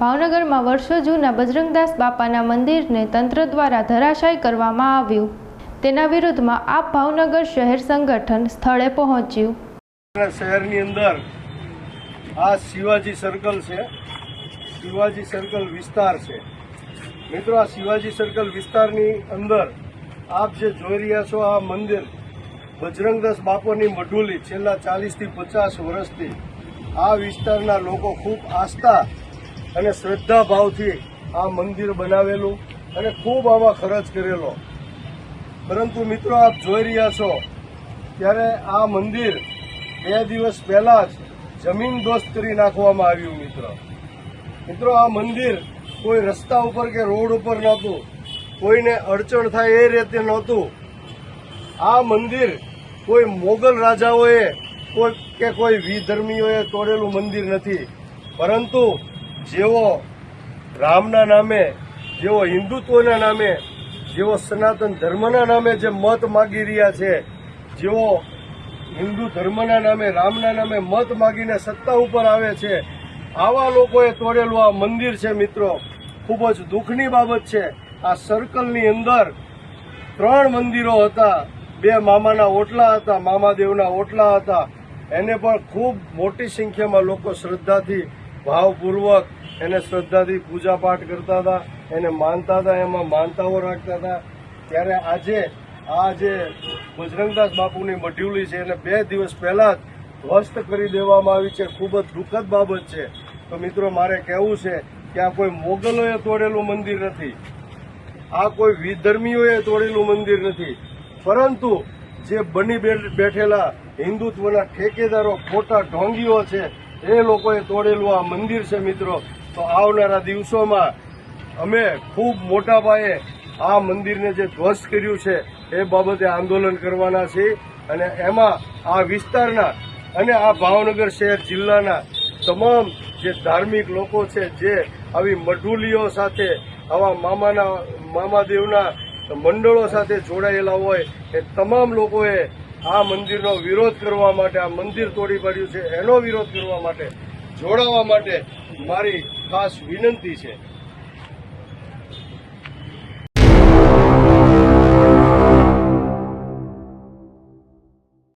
ભાવનગરમાં વર્ષો જૂના બજરંગદાસ બાપાના મંદિરને તંત્ર દ્વારા ધરાશાય કરવામાં આવ્યું. તેના વિરુદ્ધમાં આપ ભાવનગર શહેર સંગઠન સ્થળે પહોંચ્યું. શહેરની અંદર આ શિવાજી સર્કલ છે. શિવાજી સર્કલ વિસ્તાર છે. મિત્રો, આ શિવાજી સર્કલ વિસ્તારની અંદર આપ જે જોઈ રહ્યા છો, આ મંદિર બજરંગદાસ બાપુની મઢુલી છેલ્લા ચાલીસથી પચાસ વર્ષથી આ વિસ્તારના લોકો ખૂબ આસ્થા અને શ્રદ્ધા ભાવથી આ મંદિર બનાવેલું અને ખૂબ આમાં ખર્ચ કરેલો. પરંતુ મિત્રો આપ જોઈ રહ્યા છો, ત્યારે આ મંદિર બે દિવસ પહેલા જ જમીન દોસ્ત કરી નાખવામાં આવ્યું, મિત્રો. મિત્રો, આ મંદિર કોઈ રસ્તા ઉપર કે રોડ ઉપર નહોતું. કોઈને અડચણ થાય એ રીતે નહોતું. આ મંદિર કોઈ મોગલ રાજાઓએ કોઈ કે કોઈ વિધર્મીઓએ તોડેલું મંદિર નથી. પરંતુ જેઓ રામના નામે, જેઓ હિન્દુત્વના નામે, જેઓ સનાતન ધર્મના નામે જે મત માગી રહ્યા છે, જેઓ હિન્દુ ધર્મના નામે, રામના નામે મત માગીને સત્તા ઉપર આવે છે, આવા લોકોએ તોડેલું આ મંદિર છે મિત્રો. ખૂબ જ દુઃખની બાબત છે. આ સર્કલની અંદર ત્રણ મંદિરો હતા. બે મામાના ઓટલા હતા, મામાદેવના ઓટલા હતા. એને પણ ખૂબ મોટી સંખ્યામાં લોકો શ્રદ્ધાથી ભાવપૂર્વક એને શ્રદ્ધાથી પૂજાપાઠ કરતા હતા, એને માનતા હતા, એમાં માનતાઓ રાખતા હતા. ત્યારે આજે આ જે બજરંગદાસ બાપુની મઢ્યુલી છે એને બે દિવસ પહેલા જ ધ્વસ્ત કરી દેવામાં આવી છે. ખૂબ જ દુઃખદ બાબત છે. તો મિત્રો, મારે કહેવું છે કે આ કોઈ મોગલોએ તોડેલું મંદિર નથી. આ કોઈ વિધર્મીઓએ તોડેલું મંદિર નથી. પરંતુ જે બની બેઠેલા હિન્દુત્વના ઠેકેદારો, ખોટા ઢોંગીઓ છે એ લોકોએ તોડેલું આ મંદિર છે મિત્રો. તો આવનારા દિવસોમાં અમે ખૂબ મોટા પાયે આ મંદિરને જે ધ્વસ્ત કર્યું છે, એ બાબતે આંદોલન કરવાના છીએ અને એમાં આ વિસ્તારના અને આ ભાવનગર શહેર જિલ્લાના તમામ જે ધાર્મિક લોકો છે, જે આવી મઢુલીઓ સાથે, આવા મામાના, મામાદેવના મંડળો સાથે જોડાયેલા હોય, એ તમામ લોકોએ આ મંદિરનો વિરોધ કરવા માટે, આ મંદિર તોડી પાડ્યું છે, એનો વિરોધ કરવા માટે, જોડાવા માટે મારી ખાસ વિનંતી છે.